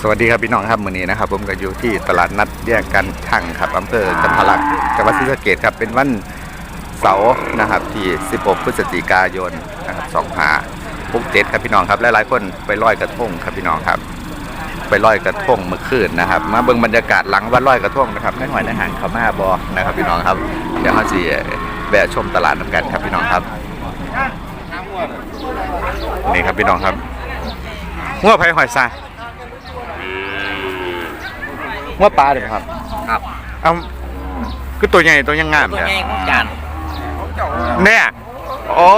สวัสดีครับพี่น้องครับมื้อนี้นะครับ ผมก็อยู่ที่ตลาดนัดแยกกันช่างครับอำเภอกันทลักจังหวัดศรีสะเกษครับเป็นวันเสาร์นะครับที่ 16 พฤศจิกายนนะครับ25 67ครับพี่น้องครับหลายๆคนไปลอยกระทงครับพี่น้องครับ ไปลอยกระทงเมื่อคืนนะครับ มาเบิ่งบรรยากาศหลังวันลอยกระทงนะครับในหอยในหางขามาบอนะครับพี่น้องครับเดี๋ยวเราสิแวะชมตลาดนำกันครับพี่น้องครับนี่ครับพี่น้องครับ งัวไผ่หอยซางัวปลาเด้อครับ ครับเอาคือตัวใหญ่ตัวยังงามตัวเนี่ยใหญ่ของจานเนี่ยโอ้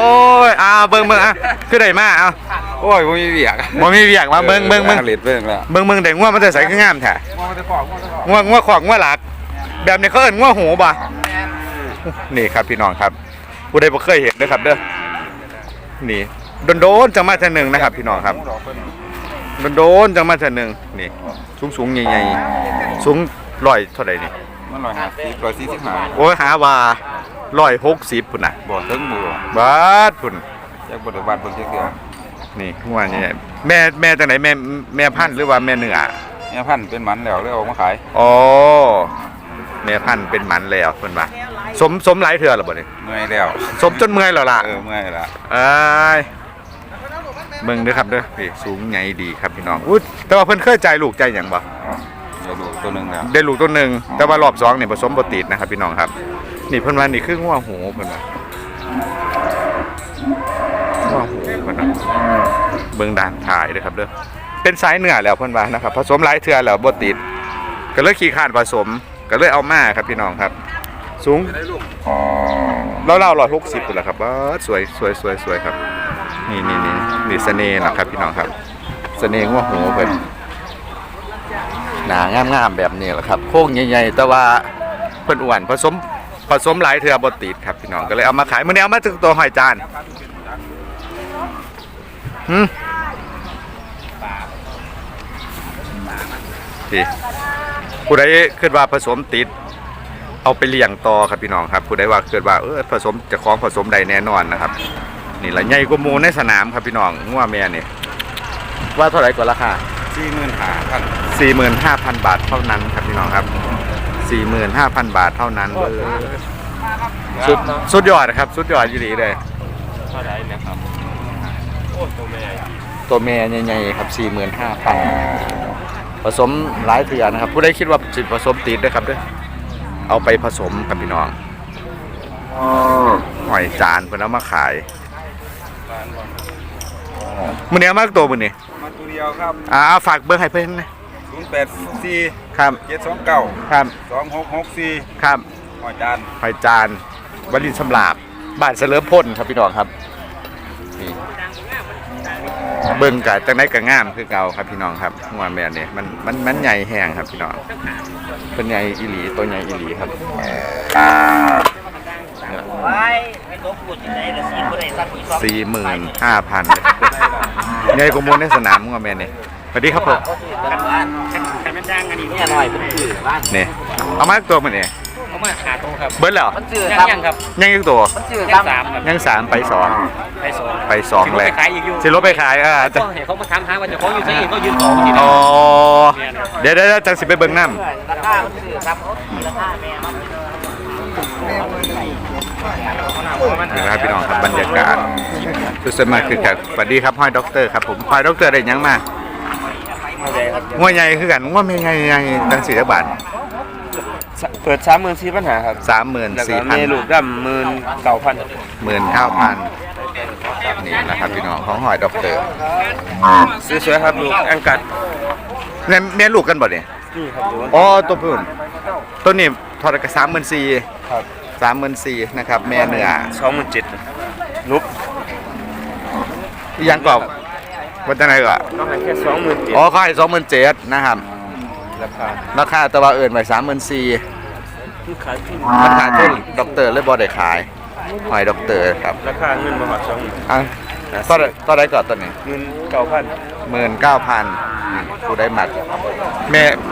ยอ่าเบิ่งเบิ่งอะคือได้มาเอาโอ้ยผมมีเบียกบ่มีเวียกมาเบิ่งเบิ่งเบิ่งเล็ดเบิ่งแล้วเบิ่งเบิ่งได้งัวมันจะใส่คืองามแท้มองจะขอบมองจะขอบงัวงัวขอกงัวหลัก แบบนี้เขาเอิ้นงัวหูบ่นี่ครับพี่น้องครับผู้ใดบ่เคยเห็นเด้อครับเด้อนี่โดนๆจังมาเทื่อหนึงนะครับ พี่น้องครับ โดนๆจังมาเทื่อหนึงนี่สูงๆใหญ่ๆสูงร้อยเท่าใดนี่มันลอยห้าสิบลอยสี่สิบห้าโอ้ยหาว่า160พุ่นน่ะบ่ถึงมือบาดพุ่นจากบริวารเบิ่งเชือกนี่งัวนี่แม่แม่จังไหนแม่แม่พันธุ์หรือว่าแม่เนื้อเนี่ยพันเป็นหมันแล้วเลยออกมาขายอ๋อแม่พันธุ์เป็นหมันแล้วเพิ่นว่าสมสมหลายเทื่อแล้วบ่นี่เมื่อยแล้ว สมจนเมื่อยแล้วล่ะเออเมื่อยละ เอ้ย เบิ่งเด้อครับเด้อนี่สูงใหญ่ดีครับพี่น้องอุ๊ยแต่ว่าเพิ่นเคยใจายลูกใจายหยังบ่เดี๋ยวดูตัวหนึ่งแล้วได้ลูกตัวหนึงแต่ว่ารอบสองนี่ผสมบ่ติดนะครับพี่น้องครับ นี่เพิ่นว่านี่คืองัวหูเพิ่นว่างัวหูเพิ่นว่าเบิ่งด้านท้ายเด้อครับเด้อเป็นสายเนื้อแล้วเพิ่นว่านะครับผสมหลายเทื่อแล้วบ่ติด ก็เลยขี้ข้านผสมก็เลยเอามาครับพี่น้องครับ สูง เราเล่าร้อยหกสิบตัวละครับว้าสวยสวยสวยสวยครับ นี่นี่นี่นี่เสน่ห์นะครับพี่น้องครับ เสน่ห์งัวหูเป็นหนางามงามๆแบบนี้แหละครับโค้งใหญ่ๆแต่ว่าเพิ่นอ้วนผสมผสมหลายเทือบติดครับพี่น้องก็เลยเอามาขายมื้อนี้เอามาถึงตัวหอยจานหืมพี่ผู้ใดคิดว่าผสมติด เอาไปเลี้ยงต่อครับพี่น้องครับ ผู้ใดว่าเกิดว่าเออผสมจะคล้องผสมใดแน่นอนนะครับ นี่ละใหญ่กว่าหมูในสนามครับพี่น้องงัวแม่นี่ว่าเท่าไหร่กว่าราคาสี่หมื่นห้าพัน45,000บาทเท่านั้นครับพี่น้องครับ45,000บาทเท่านั้นเบอร์สุดสุดยอดนะครับ สุดยอดยี่หลีเลยเท่าไหร่นะครับโอ้ตัวแม่ตัวแม่ใหญ่ๆครับ45,000ผสมหลายเถื่อนะครับ ผู้ใดคิดว่าสิผสมติดด้วยครับเด้วยเอาไปผสมครับพี่น้องหอยจานเพิ่นเอามาขาย มื้อนี้เอามาตัวมื้อนี้มาตัวเดียวครับอ่าฝากเบอร์ให้เพิ่นนะศูนย์แปดสี่ครับเจ็ดสองเก้าครับสองหกหกสี่ครับหอยจานหอยจานวลินสำลาบบ้านเสลิมพ่นครับพี่น้องครับนี่เบิ่งกะจังได๋ก็งามคือเก่าครับพี่น้องครับหัวแม่นี่มันมันมันใหญ่แห้งครับพี่น้องเป็นใหญ่อีหลีตัวใหญ่อีหลีครับ ไว้ไม่ต้องพูดอย่างไรละสีบ่ได้สักอีกสองสี่หมื่นห้าพันใหญ่กว่าหมูลในสนามหัวแม่นี่สวัสดีครับผมกันว่าแต่มันดังอันนี้เนี่ยหน่อยเป็นชื่อบ้านนี่เอามาตัวมันนี่เอามาหาตัวครับเบิดแล้วมันชื่อครับยังครับยังอีกตัวมันชื่อครับสามครับยังสามไปสองไปสองไปสองเลยขายอีกอยู่สิรถไปขายอ่าจะต้องเห็นเขามาถามหาว่าเจะของอยู่ที่ก็ยืนต่อกันที่อ๋นี่อเดี๋ยวเดี๋ยวเดี๋ยวจังสิไปเบิ่งน้ำราคามันชื่อครับราคาแม่มัน นี่นะครับพี่น้องครับบรรยากาศคือสวนมากคือกันสวัสดีครับห้อยด็อกเตอร์ครับผมห้อยด็อกเตอร์ได้หยังมางัวใหญ่คือกันงัวแม่ใหญ่ใหญ่ตั้งสี่บาทเปิดสามหมื่นสี่ปัญหาครับสามหมื่นแล้วก็สี่พันมีลูกดำหมื่นเก้าพันหมื่นเก้าพันนี่นะครับพี่น้องของห้อยด็อกเตอร์สวยๆครับลูกอังกัดแม่แม่ลูกกันบ่เนี่ยนี่ครับดูอ๋อตัวพุ่นตัวนี้ทอดกันสามหมื่นสี่ครับ สามหมื่นสี่นะครับ แม่เนื้อสองหมื่นเจ็ดลุกอีหยังกรอบว่าจะไหนก่อนต้องให้แค่สองหมื่นเจ็ดอ๋อเขาให้สองหมื่นเจ็ดนะครับราคาราคาแตะวันเอิญไว้สามหมื่นสี่ที่ขายที่มันขาดทุนด็อกเตอร์เลยบอได้ขายหอยด็อกเตอร์ครับราคาเงินมาหอดสองหมื่นอะตอนตอนได้ก่อนตอนนี้เงินเก้าพันหมื่นเก้าพันผู้ได้หมักแม่เ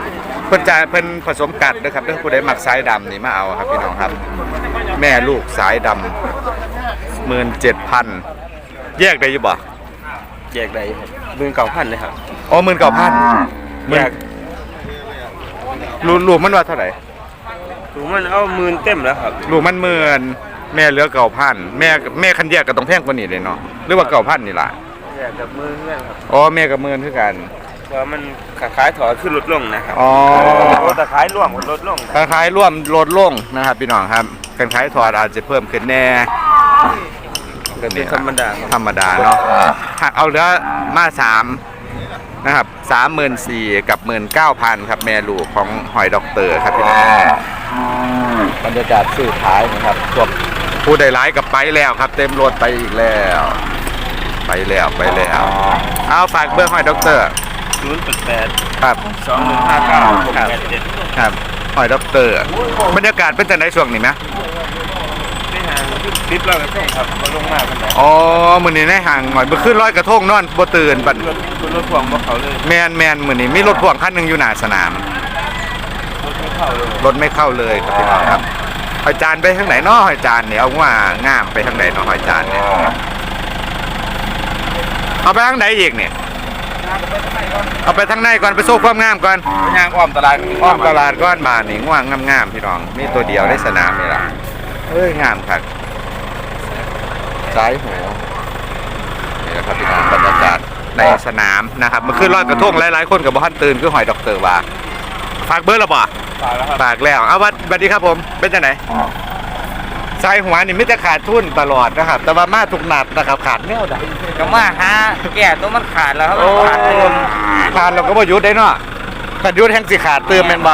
พิ่นจ่ายเพิ่นผสมกัดนะครับเด้อผู้ได้หมักสายดำนี่มาเอาครับพี่น้องครับ แม่ลูกสายดำหมื่นเจ็ดพันแยกได้อยี่บ่แยกได้ครับหมื่นเก้าพันเลยครับอ๋อหมื่นเก้าพันหมื่แยนกลูลูกมันว่าเท่าไหร่ถูกมันเอาหมื่นเต็มแล้วครับลูกมันหมื่นแม่เหลือเก้าพันแม่แม่คันแยกก็ต้องแพงกว่านี้เลยเนาะหรือว่าเก้าพันนี่ล่ะแยกกับหมื่นเพื่อนครับอ๋อแม่กับหมื่นคือกัน เพราะมันขาขายถอยขึ้นลดลงนะครับอ๋อโแต่ขายร่วมมันลดลงนะคล้ายๆร่วมลดลงนะครับพี่น้องครับกันขายถอดอาจจะเพิ่มขึ้นแน่ก็เป็นธรรมดาครับธรรมดาเนาะหากเอาเหลือมาสามนะครับสามหมื่นสี่กับหมื่นเก้าพันครับแม่ลูกของหอยด็อกเตอร์ครับพี่น้องบรรยากาศซื้อขายนะครับพวกผู้ใดร้ายกับไปแล้วครับ เต็มรถไปอีกแล้ว ไปแล้วไปแล้ว เอาฝากเบอร์หอยด็อกเตอร์ ศูนย์แปดครับ สองหนึ่งห้าเก้าหกแปดเจ็ดครับหอยด็อกเตอร์บรรยากาศเป็นแต่ไหนช่วงนี้ไหมไม่ห่างคลิปเรากระช่องครับมาลงมากกันไหนอ๋อมือนี้ในห่างหน่อยเมื่อขึ้นร้อยกระทงนอนบ่ตื่นบัดรถรถพ่วงมาเขาเลยแมนแมนมือนี้มีรถพ่วงคันหนึ่งอยู่หน้าสนาม รถไม่เข้าเลยรถไม่เข้าเลยครับพี่น้องครับหอยจานไปทางไหนเนาะหอยจานเนี่ยเอาว่างามไปทางไหนเนาะหอยจานเนี่ยเอาไปทางไหนอีกเนี่ย เอาไปทางในก่อนไปสู้ความงามก่อนยางอ้อมตลาดอ้อมตลาดก้อนบานนี่ง่วงงามๆพี่น้องมีตัวเดียวในสนามนี่ล่ะเอ้ยงามครับซ้ายหูนี่แหละครับพี่น้องบรรยากาศในสนามนะครับเมื่อคืนลอยกระทงหลายๆคนกับบ้านตื่นคือหอยดอกเตอร์ว่าฝากเบอร์และบ่ตายแล้วครับฝากแล้วเอาวัดสวัสดีครับผมเป็นจังไหน สายหัวนี่มิจะขาดทุนตลอดนะครับ แต่ว่ามาทุกนัดนะครับขาดแนวใดก็มาหาแก่ตัวมันขาดแล้วครับโอ้ขาดทุนขาดเราก็บ่หยุดได้เนาะขาดหยุดแห่งสิขาดเติมแม่นบ่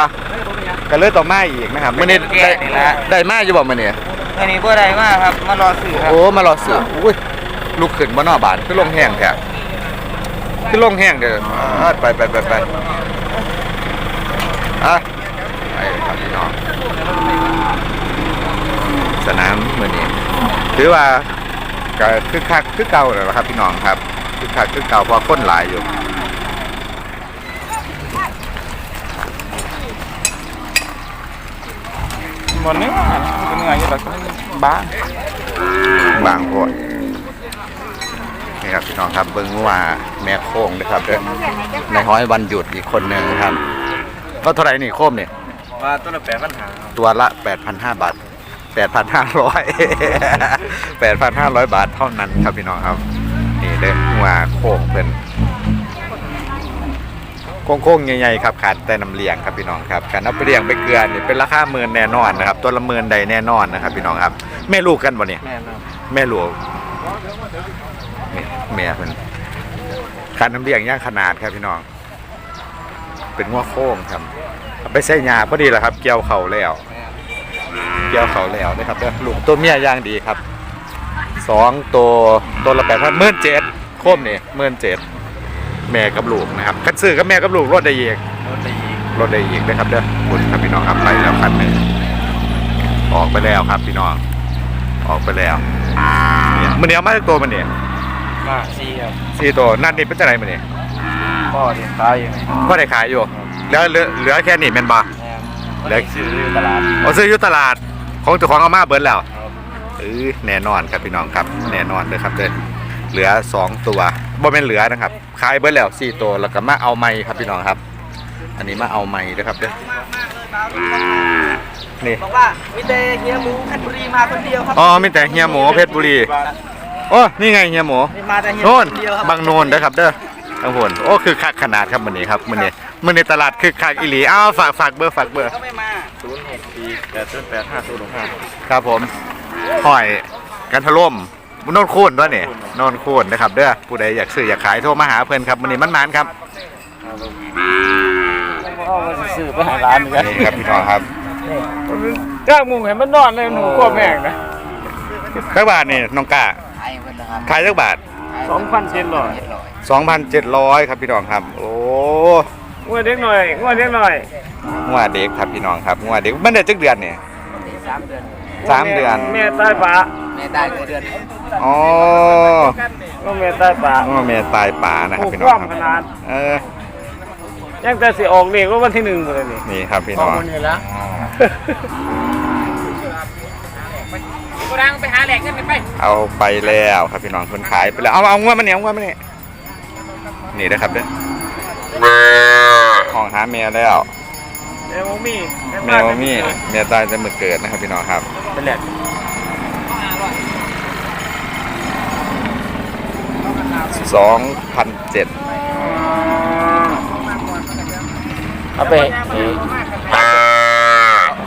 ก็เลยต่อมาอีกนะครับมื้อนี้ได้ได้มาอยู่บ่มื้อนี้อันนี้บ่ได้มาครับมารอซื้อครับโอ้มารอซื้ออุ้ยลุกขึ้นบ่เนอบานคือลงแห้งแท้คือลงแห้งเด้ออ่าไปไปไปไปอะไปครับพี่น้อง สนามมื้อนี้ถือว่าก็คึกคักคือเก่าแล้วล่ะครับพี่น้องครับคึกคักคือเก่าเพราะคนหลายอยู่หมดนี่เป็นไงแบบบ้าบางโพดนี่ครับพี่น้องครับเบิ้งว่าแม่โค้งนะครับเด้อในห้อยวันหยุดอีกคนหนึ่งครับ ก็เท่าไหร่นี่โค้มเนี่ยว่าต้นละแปดปัญหาตัวละ8,500บาท 8,500 8,500 บาทเท่านั้นครับพี่น้องครับ นี่เด้อว่าโค้งเป็นโค้งๆใหญ่ๆครับขาดแต่น้ำเลี้ยงครับพี่น้องครับการเอาไปเลี้ยงไปเกลือนี่เป็นราคาหมื่นแน่นอนนะครับ ตัวละหมื่นใดแน่นอนนะครับ พี่น้องครับ แม่ลูกกันบ่เนี่ยแม่ครับแม่หลวงแม่แม่เป็นการน้ำเลี้ยงย่างขนาดครับพี่น้อง เป็นหัวโค้งครับเอาไปใส่ยาพอดีแหละครับ เกี่ยวเข่าแล้ว เกี่ยวเข่าแล้วนะครับเด้อลูกตัวเมียย่างดีครับสองตัวตัวละแปดพันหมื่นเจ็ดโค้มนี่หมื่นเจ็ดแม่กับลูกนะครับคัดซื้อกับแม่กับลูกรถได้อีกรถได้อีกรถได้อีกนะครับเด้อคุณครับพี่น้องครับไปแล้วคันหนึ่งออกไปแล้วครับพี่น้อง ออกไปแล้วเนี่ยมันเดียวมาจากตัวมันเนี่ยมาสี่ครับสี่ตัวนั่นนี่เป็นจะไรมันเนี่ยพ่อเลี้ยงตายอยู่ก็ได้ขายอยู่แล้วเหลือเหลือแค่นี้แม่นบ่เล็กซื้อตลาดเอาซื้ออยู่ตลาด ของเจ้าของเอามาเบิร์แล้วครับเออแน่นอนครับพี่น้องครับ แน่นอนเลยครับเด้อเหลือสองตัวบ่เป็นเหลือนะครับขายเบิร์แล้วสี่ตัวแล้วก็มาเอาไม้ครับพี่น้องครับ อันนี้มาเอาไม้นะครับเด้อนี่บอกว่ามีแต่เฮียหมูเพชรบุรีมาคนเดียวครับอ๋อมีแต่เฮียหมูเพชรบุรีโอ้นี่ไงเฮียหมูนี่มาแต่เฮียหมูโน่นคนเดียวครับบางโนนนะครับเด้อ ทางผลโอ้คือคักขนาดครับมื้อนี้ครับมื้อนี้มื้อในตลาดคือคักอีหลีอ้าวฝากฝากเบอร์ฝากเบอร์ก็ไม่มาศูนย์หกสี่แปดศูนย์แปดห้าศูนย์หกห้าครับผมหอยกันทะล่มโนนคูนด้วยนี่โนนคูนนะครับเด้อผู้ใดอยากซื้ออยากขายโทรมาหาเพิ่นครับมื้อนี้มันมันๆครับพ่อมาซื้อไปหาร้านกันนี่ครับพี่น้องครับจ้างมุงเห็นมันนอนเลยหนูก็แม่งนะจักบาทนี่น้องก้าขายเพิ่นนะครับขายจักบาทสองพันเจ็ดร้อย 2,700 ครับพี่น้องครับ โอ้งวดเด็กหน่อยงวดเด็กหน่อยงัวเด็กครับพี่น้องครับงัวเด็กมันได้จักเดือนนี่สามเดือนสามเดือนแม่ตายป่าแม่ได้เดือนอ๋อก็แม่ตายป่างัวแม่ตายป่านะคโอ้รับพี่คน้องว่ำคขรับนาดเออยังแต่สิออกเลขว่าวันที่หนึ่งเลยนี่นี่ครับพี่น้องนี่ละกูดังไปหาแหลกกันไป เอาไปแล้วครับพี่น้องคนขายไปแล้ว เอาเอางวดมาเนี่ยงวดมาเนี่ย นี่นะครับเด้อห้องหาแม่แล้วเอวมี่แมวมี่แม่ตายแต่เมื่อเกิดนะครับพี่น้องครับเป็นแหละสองพันเจ็ดเอาไป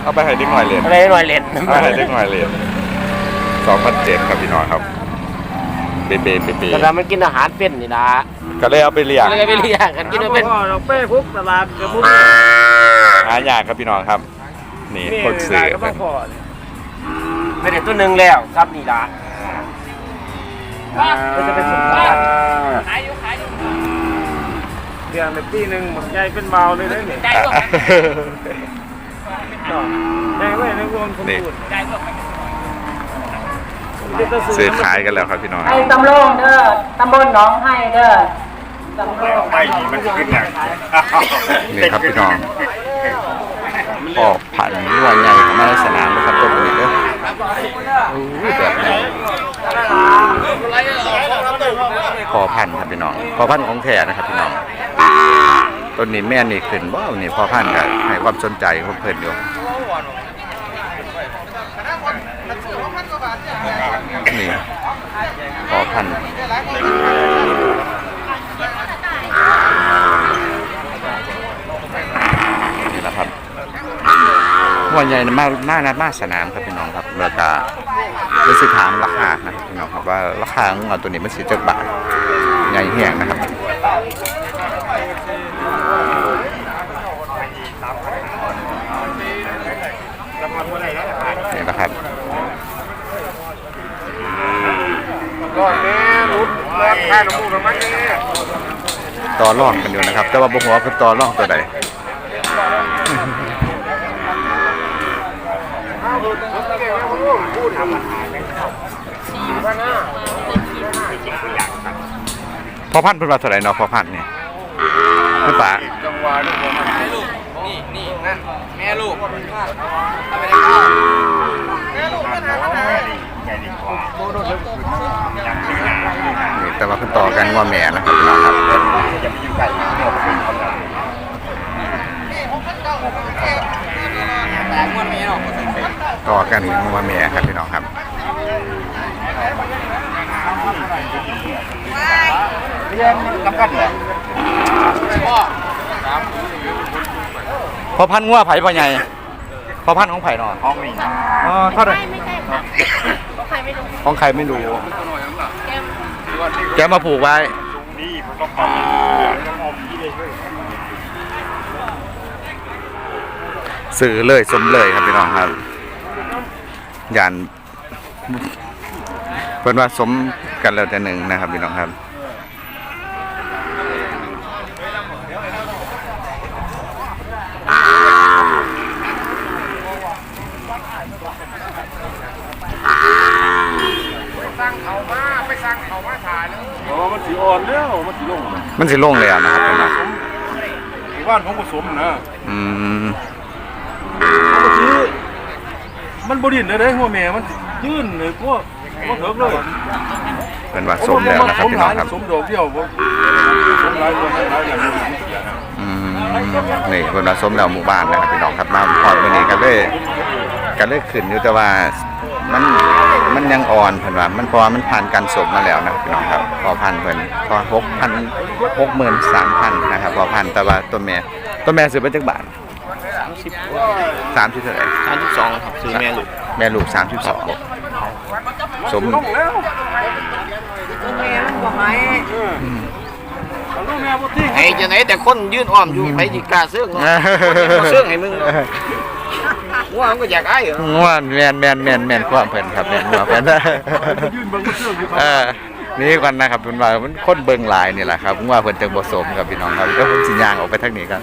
เอาไปให้เด็กหน่อยเหรียญอะไรหน่อยเล่นเอาไปให้เด็กหน่อยเหรียญสองพันเจ็ดครับพี่น้องครับ เบเบเบเบแต่เรามันกินอาหารเป็นนี่นะก็เลยเอาไปเลี้ยงอะไรไปเรียกกันกินมาเป็นพ่อเราเป้พุกตลาดกระพุ้งหายากครับพี่น้องครับ นี่คนซื้อก็ต้องพ่อไม่ได้ตัวหนึ่งแล้วครับนี่ละก็จะเป็นสุดท้ายเดือนในปีหนึ่งหมดใจเป็นเบาเลยนะเนี่ยแดงไว้ในวงสมนี่บูรณ์ ซื้อขายกันแล้วครับพี่น้องคให้รับตำโรงเด้อตำบลหนองให้เด้อตำโรงไม่มันขึ้นอย่างนี่ครับพี่น้องพ่อพันธุ์วัวใหญ่ของมาในสนามนะครับตัวนี้เด้อโอ้ยแบบนี้พ่อพันธุ์ครับพี่น้องพ่อพันธุ์ของแท้นะครับพี่น้องต้นนี้แม่นี่ขึ้นบ่นี่พ่อพันธุ์ก็ให้ความสนใจของเพิ่นอยู่ นี่ขอพันนี่แหละครับหัวใหญ่มากมากนะมาสนามครับพี่น้องครับแล้วก็จะสิถามราคานะครับพี่น้องครับว่าราคาของเอาตัวนี้มันสิจักบาทใหญ่แห้งนะครับนี่นะครับ รอดแม่รุดรอดค่ายหลวงปู่หลวงมันนี่ ต่อร่องกันอยู่นะครับ แต่ว่าบ่ฮู้ว่าเพิ่นต่อร่องตัวใดพูดทำอาหารสี่พันห้าพอพันธุ์เพิ่นว่าเท่าไหร่เนาะพอพันธุ์นี่คือป่าจังหวะทุกคนนี่แต่ว่าเพิ่นต่อกันว่าแม่นะครับพี่น้องครับต่อกันว่าแม่ครับพี่น้องครับเรียนกำกันเหรอพอพันธุ์งัวไผ่พ่อใหญ่พอพันธุ์ของไผ่นอนห้องนี้อ๋อเท่าไหร่ไม่ใช่ค่ะใครไม่รู้ของใครไม่รู้ แกมาผูกไว้นี่ผมต้องเอาต้องเอาพี่เลยช่วยสื่อเลยสมเลยครับพี่น้องครับยันเพิ่นว่าสมกันแล้วแต่หนึ่งนะครับพี่น้องครับ อ๋อมันสีอ่อนแล้วมันสีลงมันสิลงแล้วนะครับเพิ่นว่าที่บ้านผมผสมนะอืมมันสีมันบดินเลยเด้หัวแม่มันยื่นเลยพวกพวกเถิกเลยเพิ่นว่าสมแล้วนะครับพี่น้องครับสมดอกเดียวผมสมหลายตัวให้หลายอย่างนี้อืมนี่เพิ่นว่าสมแล้วหมู่บ้านนะครับพี่น้องครับมาพอดมื้อนี้ก็เลยก็เลยขึ้นอยู่แต่ว่ามัน มันยังอ่อนเพิ่นว่ามันเพราะว่ามันผ่านการสมมาแล้วนะพี่น้องครับพอพันเพิ่นพอ6,000 63,000นะครับพอพันแต่ว่าตัวแม่ตัวแม่ซื้อไปจักบาท30เท่าไหร่สามสิบสองครับซื้อแม่ลูกแม่ลูก32สมลงแล้วแม่มันบอกไหมลูกแม่บ่ทิ้งไอ้จะไหนแต่คนยื่นอ้อมอยู่ไปจิกล้าเสื้อเนาะเสื้อให้มึง ว่ามันก็อยากไอ้เหรอง่วงแมนแมนแมนแมนความเพิ่นครับแมนความเพิ่นเออนี่กันนะครับเป็นว่ามันคนเบิ่งหลายนี่แหละครับว่าเพิ่นจังบ่สมกับพี่น้องครับก็ผมสิย่างออกไปทางนี้ครับ